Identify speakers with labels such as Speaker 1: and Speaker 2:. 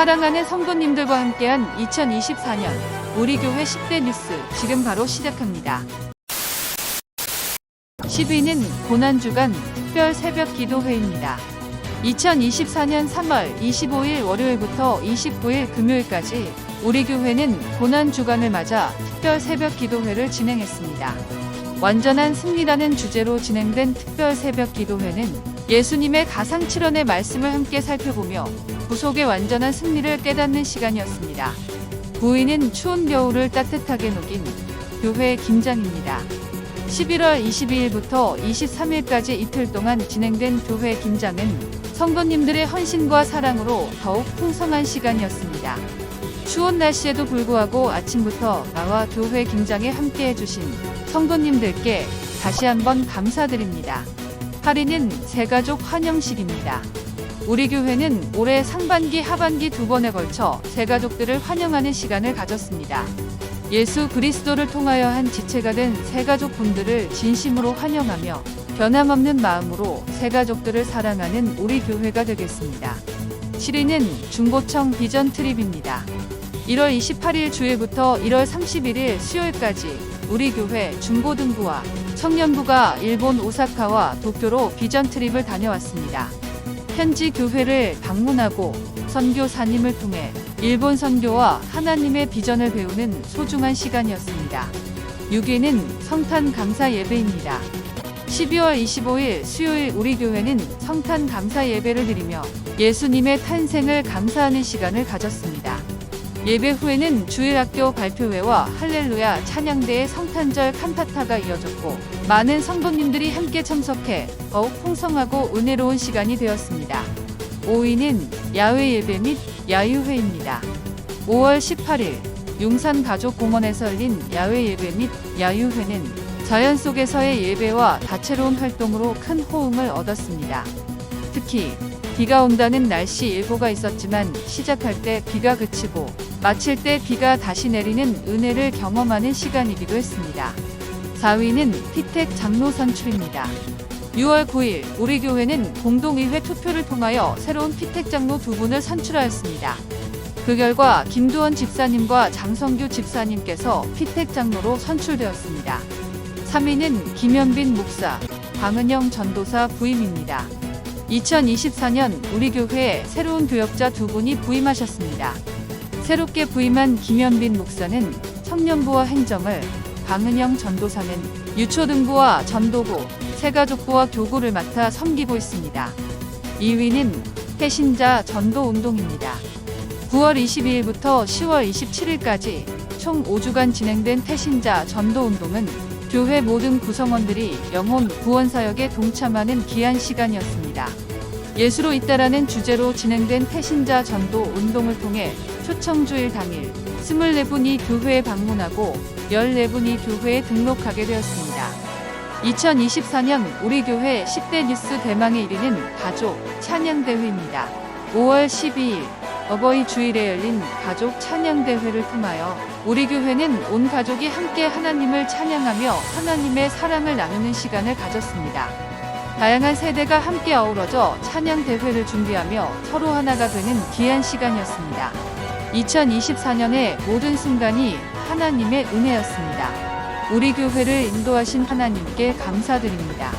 Speaker 1: 사랑하는 성도님들과 함께한 2024년 우리 교회 10대 뉴스 지금 바로 시작합니다. 10위는 고난주간 특별 새벽 기도회입니다. 2024년 3월 25일 월요일부터 29일 금요일까지 우리 교회는 고난주간을 맞아 특별 새벽 기도회를 진행했습니다. 완전한 승리라는 주제로 진행된 특별 새벽 기도회는 예수님의 가상 칠언의 말씀을 함께 살펴보며 구속의 완전한 승리를 깨닫는 시간이었습니다. 부인은 추운 겨울을 따뜻하게 녹인 교회 김장입니다. 11월 22일부터 23일까지 이틀 동안 진행된 교회 김장은 성도님들의 헌신과 사랑으로 더욱 풍성한 시간이었습니다. 추운 날씨에도 불구하고 아침부터 나와 교회 김장에 함께 해주신 성도님들께 다시 한번 감사드립니다. 할인은 새가족 환영식입니다. 우리 교회는 올해 상반기 하반기 두 번에 걸쳐 새가족들을 환영하는 시간을 가졌습니다. 예수 그리스도를 통하여 한 지체가 된 새가족 분들을 진심으로 환영하며 변함없는 마음으로 새가족들을 사랑하는 우리 교회가 되겠습니다. 7위는 중고청 비전 트립입니다. 1월 28일 주일부터 1월 31일 수요일까지 우리 교회 중고등부와 청년부가 일본 오사카와 도쿄로 비전 트립을 다녀왔습니다. 현지 교회를 방문하고 선교사님을 통해 일본 선교와 하나님의 비전을 배우는 소중한 시간이었습니다. 6위는 성탄 감사 예배입니다. 12월 25일 수요일 우리 교회는 성탄 감사 예배를 드리며 예수님의 탄생을 감사하는 시간을 가졌습니다. 예배 후에는 주일학교 발표회와 할렐루야 찬양대의 성탄절 칸타타가 이어졌고 많은 성도님들이 함께 참석해 더욱 풍성하고 은혜로운 시간이 되었습니다. 5위는 야외 예배 및 야유회입니다. 5월 18일 용산 가족공원에서 열린 야외 예배 및 야유회는 자연 속에서의 예배와 다채로운 활동으로 큰 호응을 얻었습니다. 특히 비가 온다는 날씨 예보가 있었지만 시작할 때 비가 그치고 마칠 때 비가 다시 내리는 은혜를 경험하는 시간이기도 했습니다. 4위는 피택 장로 선출입니다. 6월 9일 우리 교회는 공동의회 투표를 통하여 새로운 피택 장로 두 분을 선출하였습니다. 그 결과 김두원 집사님과 장성규 집사님께서 피택 장로로 선출되었습니다. 3위는 김현빈 목사, 방은영 전도사 부임입니다. 2024년 우리 교회에 새로운 교역자 두 분이 부임하셨습니다. 새롭게 부임한 김현빈 목사는 청년부와 행정을, 방은영 전도사는 유초등부와 전도부, 새가족부와 교구를 맡아 섬기고 있습니다. 2위는 해신자 전도운동입니다. 9월 22일부터 10월 27일까지 총 5주간 진행된 태신자 전도운동은 교회 모든 구성원들이 영혼 구원 사역에 동참하는 귀한 시간이었습니다. 예수로 있다라는 주제로 진행된 태신자 전도 운동을 통해 초청주일 당일 24분이 교회에 방문하고 14분이 교회에 등록하게 되었습니다. 2024년 우리 교회 10대 뉴스 대망의 1위는 가족 찬양대회입니다. 5월 12일 어버이 주일에 열린 가족 찬양대회를 통하여 우리 교회는 온 가족이 함께 하나님을 찬양하며 하나님의 사랑을 나누는 시간을 가졌습니다. 다양한 세대가 함께 어우러져 찬양 대회를 준비하며 서로 하나가 되는 귀한 시간이었습니다. 2024년의 모든 순간이 하나님의 은혜였습니다. 우리 교회를 인도하신 하나님께 감사드립니다.